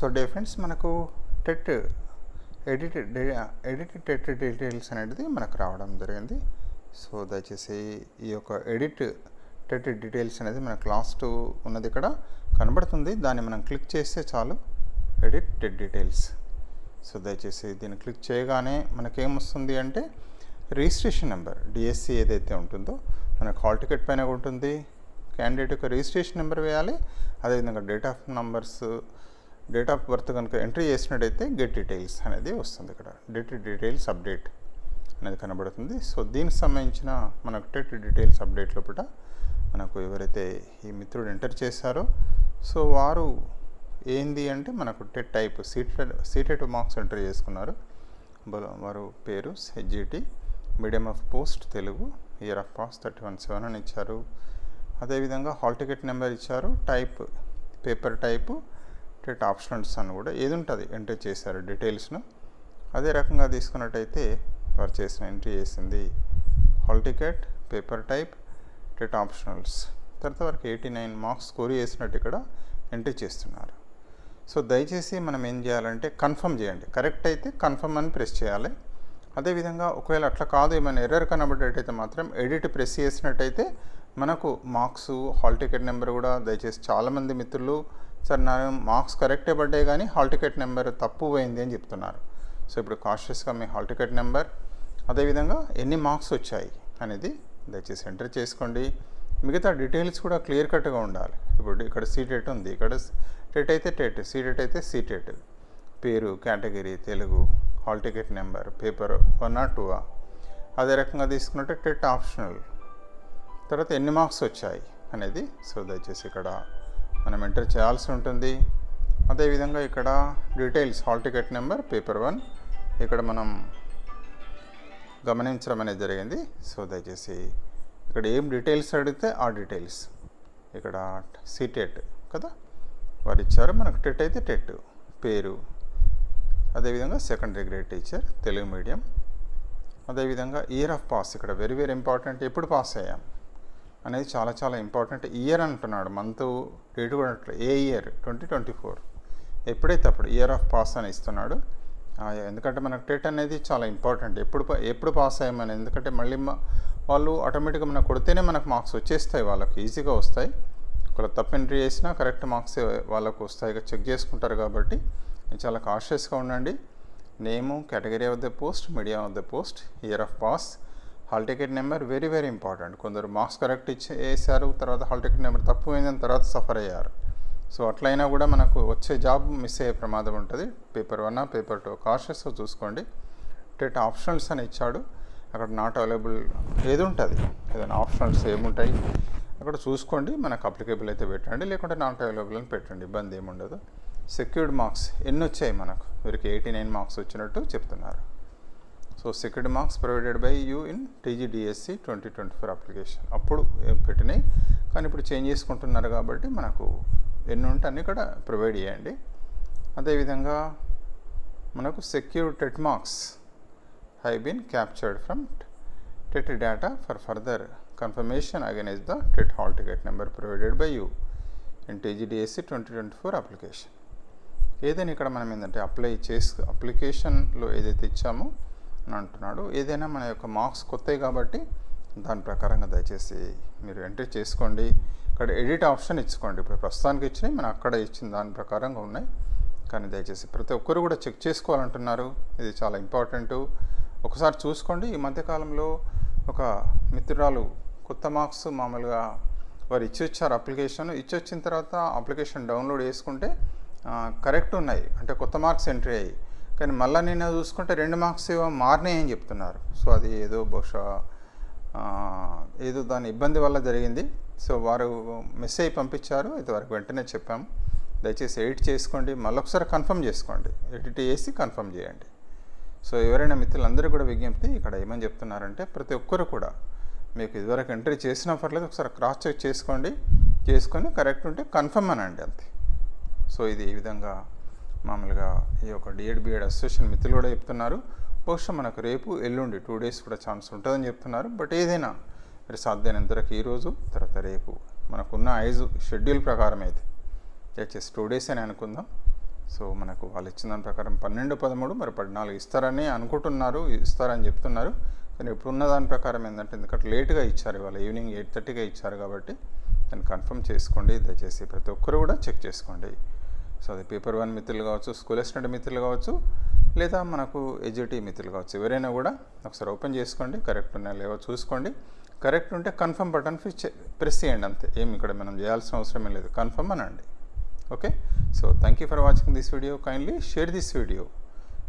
So dear friends మనకు TET edit edit TET details అనేది మనకు రావడం జరిగింది. సో దయచేసి ఈ యొక్క ఎడిట్ టెట్ డీటెయిల్స్ అనేది మనకు లాస్ట్ ఉన్నది ఇక్కడ కనబడుతుంది. దాన్ని మనం క్లిక్ చేస్తే చాలు ఎడిట్ టెట్ డీటెయిల్స్ సో దయచేసి దీన్ని క్లిక్ చేయగానే మనకేమొస్తుంది అంటే రిజిస్ట్రేషన్ నెంబర్ డిఎస్సి ఏదైతే ఉంటుందో మనకు హాల్ టికెట్ పైన ఉంటుంది. క్యాండిడేట్ యొక్క రిజిస్ట్రేషన్ నెంబర్ వేయాలి. అదేవిధంగా date of numbers date of birth కనుక ఎంట్రీ చేసినట్టయితే గెట్ డీటెయిల్స్ అనేది వస్తుంది ఇక్కడ. డేట్ డీటెయిల్స్ అప్డేట్ అనేది కనబడుతుంది. సో దీనికి సంబంధించిన మనకు టెట్ డీటెయిల్స్ అప్డేట్ లోపల మనకు ఎవరైతే ఈ మిత్రుడు ఎంటర్ చేశారో సో వారు ఏంది అంటే మనకు TET type CTET CTET marks enter చేసుకున్నారు. వారు పేరు HGT medium of post Telugu year of pass thirty one seven అని ఇచ్చారు. అదేవిధంగా హాల్ టికెట్ నెంబర్ ఇచ్చారు. Type paper type TET optionals అని కూడా ఏది ఉంటుంది? ఎంటర్ చేశారు డీటెయిల్స్ను. అదే రకంగా తీసుకున్నట్టయితే వారు ఎంట్రీ చేసింది hall ticket paper type TET optionals తర్వాత వరకు ఎయిటీ నైన్ మార్క్స్ స్కోర్ చేసినట్టు ఇక్కడ ఎంట్రీ చేస్తున్నారు. సో దయచేసి మనం ఏం చేయాలంటే కన్ఫర్మ్ చేయండి. కరెక్ట్ అయితే కన్ఫర్మ్ అని ప్రెస్ చేయాలి. అదేవిధంగా ఒకవేళ అట్లా కాదు ఏమైనా ఎర్రర్ కనబడేటైతే మాత్రం ఎడిట్ ప్రెస్ చేసినట్టయితే మనకు మార్క్స్ హాల్ టికెట్ నెంబర్ కూడా దయచేసి చాలామంది మిత్రులు సార్ నా మార్క్స్ కరెక్టే పడ్డాయి కానీ హాల్ టికెట్ నెంబర్ తప్పు పోయింది అని చెప్తున్నారు. సో ఇప్పుడు కాషియస్గా మీ హాల్ టికెట్ నెంబర్ అదేవిధంగా ఎన్ని మార్క్స్ వచ్చాయి అనేది దయచేసి ఎంటర్ చేసుకోండి. మిగతా డీటెయిల్స్ కూడా క్లియర్ కట్గా ఉండాలి. ఇప్పుడు ఇక్కడ సీటెట్ ఉంది. ఇక్కడ టెట్ అయితే టెట్ సీటెట్ అయితే సీటెట్ పేరు category Telugu hall ticket number paper one or two అదే రకంగా తీసుకున్నట్టే టెట్ ఆప్షనల్. తర్వాత ఎన్ని మార్క్స్ వచ్చాయి అనేది సో దయచేసి ఇక్కడ మనం ఎంటర్ చేయాల్సి ఉంటుంది. అదేవిధంగా ఇక్కడ details hall ticket number paper one ఇక్కడ మనం గమనించడం అనేది జరిగింది. సో దయచేసి ఇక్కడ ఏం డీటెయిల్స్ అడిగితే ఆ డీటెయిల్స్ ఇక్కడ సీటెట్ కదా? వారు ఇచ్చారు. మనకు టెట్ అయితే టెట్ పేరు. అదేవిధంగా secondary grade teacher Telugu medium అదేవిధంగా ఇయర్ ఆఫ్ పాస్ ఇక్కడ వెరీ వెరీ ఇంపార్టెంట్ ఎప్పుడు పాస్ అయ్యాం? అనేది చాలా చాలా ఇంపార్టెంట్ ఇయర్ అంటున్నాడు. మంత్ డేట్ కూడా ఏ ఇయర్? Twenty twenty four. ఎప్పుడైతే అప్పుడు ఇయర్ ఆఫ్ పాస్ అని ఇస్తున్నాడు ఎందుకంటే మనకు టెట్ అనేది చాలా ఇంపార్టెంట్. ఎప్పుడు పా- ఎప్పుడు పాస్ అయ్యామని ఎందుకంటే మళ్ళీ వాళ్ళు ఆటోమేటిక్గా మనకు కొడితేనే మనకు మార్క్స్ వచ్చేస్తాయి వాళ్ళకి ఈజీగా వస్తాయి. ఒకవేళ తప్పు ఎంట్రీ చేసినా కరెక్ట్ మార్క్స్ వాళ్ళకు వస్తాయి చెక్ చేసుకుంటారు కాబట్టి నేను చాలా కాషియస్గా ఉండండి. Name category of the post media of the post year of pass. Hall ticket number very very important. కొందరు మార్క్స్ కరెక్ట్ ఇచ్చి వేసారు తర్వాత హాల్ టికెట్ నెంబర్ తప్పు అయిందని తర్వాత సఫర్ అయ్యారు. సో అట్లయినా కూడా మనకు వచ్చే జాబ్ మిస్ అయ్యే ప్రమాదం ఉంటుంది. పేపర్ వన్ పేపర్ టూ కాషియస్గా చూసుకోండి. టెట్ ఆప్షనల్స్ అని ఇచ్చాడు. అక్కడ నాట్ అవైలబుల్ ఏది ఉంటుంది. ఏదైనా ఆప్షనల్స్ ఏముంటాయి? అక్కడ చూసుకోండి. మనకు అప్లికేబుల్ అయితే పెట్టండి. లేకుంటే నాట్ అవైలబుల్ అని పెట్టండి. ఇబ్బంది ఏముండదు. సెక్యూర్డ్ మార్క్స్ ఎన్ని వచ్చాయి మనకు? వీరికి ఎయిటీ నైన్ మార్క్స్ వచ్చినట్టు చెప్తున్నారు. So secured marks provided by you in TGDSC twenty twenty four application అప్పుడు పెట్టినాయి? కానీ ఇప్పుడు చేంజ్ చేసుకుంటున్నారు కాబట్టి మనకు ఎన్ని ఉంటే అన్ని కూడా ప్రొవైడ్ చేయండి. అదేవిధంగా మనకు secure TET marks have been captured from TET data for further confirmation against the TET hall ticket number provided by you in TGDSC twenty twenty four application ఏదైనా ఇక్కడ మనం ఏంటంటే అప్లై చేసు అప్లికేషన్లో ఏదైతే ఇచ్చామో అని అంటున్నాడు. ఏదైనా మన యొక్క మార్క్స్ కొత్తవి కాబట్టి దాని ప్రకారంగా దయచేసి మీరు ఎంట్రీ చేసుకోండి. ఇక్కడ ఎడిట్ ఆప్షన్ ఇచ్చుకోండి. ఇప్పుడు ప్రస్తుతానికి ఇచ్చినాయి మనం అక్కడ ఇచ్చిన దాని ప్రకారంగా ఉన్నాయి. కానీ దయచేసి ప్రతి ఒక్కరు కూడా చెక్ చేసుకోవాలంటున్నారు. ఇది చాలా ఇంపార్టెంట్. ఒకసారి చూసుకోండి. ఈ మధ్యకాలంలో ఒక మిత్రురాలు కొత్త మార్క్స్ మామూలుగా వారు ఇచ్చి వచ్చారు అప్లికేషన్. ఇచ్చి వచ్చిన తర్వాత అప్లికేషన్ డౌన్లోడ్ చేసుకుంటే కరెక్ట్ ఉన్నాయి. అంటే కొత్త మార్క్స్ ఎంట్రీ అయ్యి కానీ మళ్ళీ నేను చూసుకుంటే రెండు మార్క్స్ ఏవో మారినాయి అని చెప్తున్నారు. సో అది ఏదో బహుశా ఏదో దాని ఇబ్బంది వల్ల జరిగింది. సో వారు మిస్ అయ్యి పంపించారు. అయితే వారికి వెంటనే చెప్పాము. దయచేసి ఎడిట్ చేసుకోండి. మళ్ళీ ఒకసారి కన్ఫర్మ్ చేసుకోండి. ఎడిట్ చేసి కన్ఫర్మ్ చేయండి. సో ఎవరైనా మిత్రులందరూ కూడా విజ్ఞప్తి ఇక్కడ ఏమని చెప్తున్నారంటే ప్రతి ఒక్కరు కూడా మీకు ఇదివరకు ఎంట్రీ చేసినా పర్లేదు ఒకసారి క్రాస్ చెక్ చేసుకోండి. చేసుకొని కరెక్ట్ ఉంటే కన్ఫర్మ్ అనండి అంతే. సో ఇది ఈ విధంగా మామూలుగా ఈ యొక్క డిఎడ్ బిఎడ్ అసోసియేషన్ మిత్రులు కూడా చెప్తున్నారు. బహుశా మనకు రేపు ఎల్లుండి టూ డేస్ కూడా ఛాన్స్ ఉంటుందని చెప్తున్నారు. బట్ ఏదైనా మరి సాధ్యమైనంత వరకు ఈరోజు తర్వాత రేపు మనకున్న ఐదు షెడ్యూల్ ప్రకారం అయితే దయచేసి టూ డేస్ అని అనుకుందాం. సో మనకు వాళ్ళు ఇచ్చిన దాని ప్రకారం పన్నెండు పదమూడు మరి పద్నాలుగు ఇస్తారని అనుకుంటున్నారు ఇస్తారని చెప్తున్నారు. కానీ ఇప్పుడున్న దాని ప్రకారం ఏంటంటే ఎందుకంటే లేట్గా ఇచ్చారు ఇవాళ ఈవినింగ్ ఎయిట్ థర్టీగా ఇచ్చారు కాబట్టి దాన్ని కన్ఫర్మ్ చేసుకోండి. దయచేసి ప్రతి ఒక్కరు కూడా చెక్ చేసుకోండి. సో అది పేపర్ వన్ మిత్రులు కావచ్చు స్కూల్ అసిస్టెంట్ మిత్రులు కావచ్చు లేదా మనకు ఎడ్జిటీ మిత్రులు కావచ్చు. ఎవరైనా కూడా ఒకసారి ఓపెన్ చేసుకోండి కరెక్ట్ ఉన్నాయా లేవో చూసుకోండి. కరెక్ట్ ఉంటే కన్ఫర్మ్ బటన్ ప్రెస్ చేయండి అంతే. ఏమి ఇక్కడ మనం చేయాల్సిన అవసరమే లేదు. కన్ఫర్మ్ అనండి. Okay? So thank you for watching this video. Kindly share this video.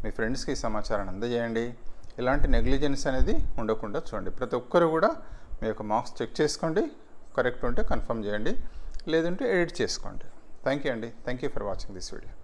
మీ ఫ్రెండ్స్కి సమాచారాన్ని అందజేయండి. ఇలాంటి నెగ్లిజెన్స్ అనేది ఉండకుండా చూడండి. ప్రతి ఒక్కరు కూడా మీ యొక్క మార్క్స్ చెక్ చేసుకోండి. కరెక్ట్ ఉంటే కన్ఫర్మ్ చేయండి. లేదంటే ఎడిట్ చేసుకోండి. Thank you, Andy. Thank you for watching this video.